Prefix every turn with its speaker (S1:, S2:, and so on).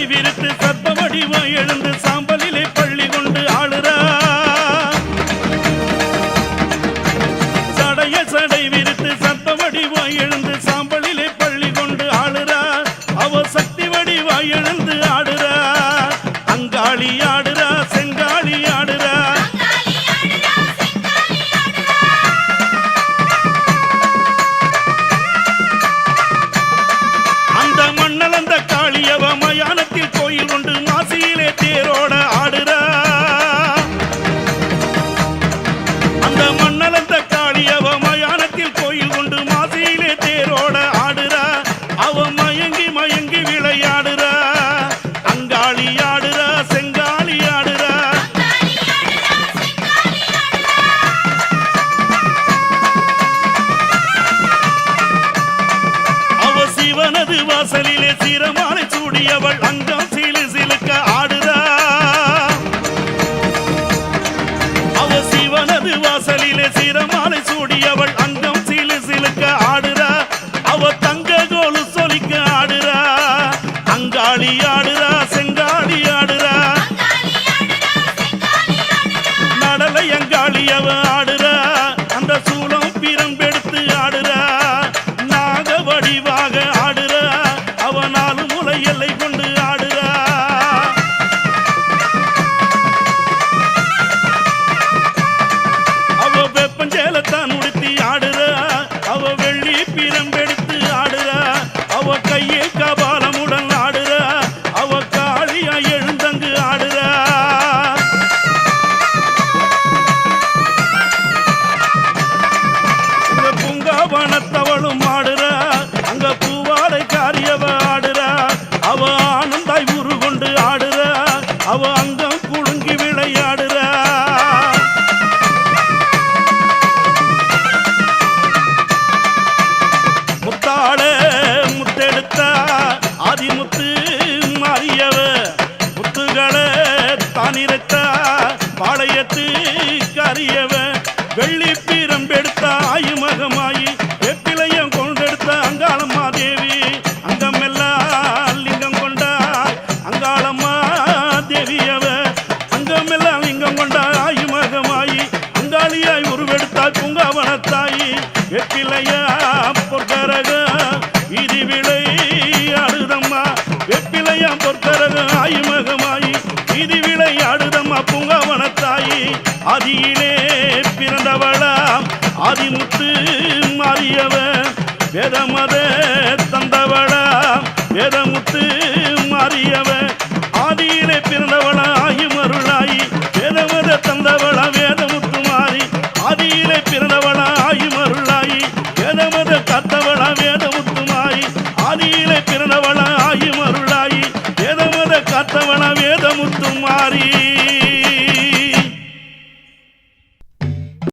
S1: கை விரித்து சத்த வடிவம் எழுந்து சாம்பலிலே பள்ளி கொண்டு ஆளுறா. சடைய சடை விரித்து சத்த வடிவம் எழுந்து சாம்பலிலே பள்ளி கொண்டு ஆளுறா. அவ சக்தி வடிவா எழுந்து ஆடுறா. அங்காளியா தேரோட ஆடுற. அந்த மண்ணலந்த காளி மயானத்தில் கோயில் கொண்டு மாசியிலே தேரோட அவனது வாசலிலே சிரமாலை சூடியவள் அங்கம் சிலு சிலுக்க ஆடுதா. அவ சிவனது வாசலிலே சிரமாலை சூடியவள் அங்கம் சிலு சிலுக்க ஆடுறா அவ தங்க கோலு சொலிக்க ஆடுறா அங்காளியா வெள்ளி பீரம்பெடுத்த ஆயுமகமாயி வெப்பிலையம் கொண்டெடுத்த அங்காளம்மா தேவி. அங்கமெல்லாம் லிங்கம் கொண்டா அங்காளம்மா தேவியவ அங்கமெல்லாம் லிங்கம் கொண்டா ஆயுமகமாயி அங்காளியாய் உருவெடுத்தாய் பூங்காவனத்தாயி. வெப்பிலையா பொற்கரக இது விளை ஆடுதம்மா. வெப்பிலையா பொற்கரக ஆயுமகமாயி இது விளை ஆடுதம்மா பூங்காவனத்தாயி. ஆதியிலே ஆதிமுத்து மாறியவ வேதமத தந்தவளாம் வேதமுத்து மாறியவ ஆதியிலே பிறந்தவளா ஆயுமருளாயி வேதமத தந்தவளா வேதமுத்து மாறி ஆதியிலே பிறந்தவளா ஆயுமருளாயி வேதமத காத்தவளா வேதமுத்து மாறி ஆதியிலே பிறந்தவளா ஆயுமருளாயி வேதமத காத்தவளா வேதமுத்து மாறி.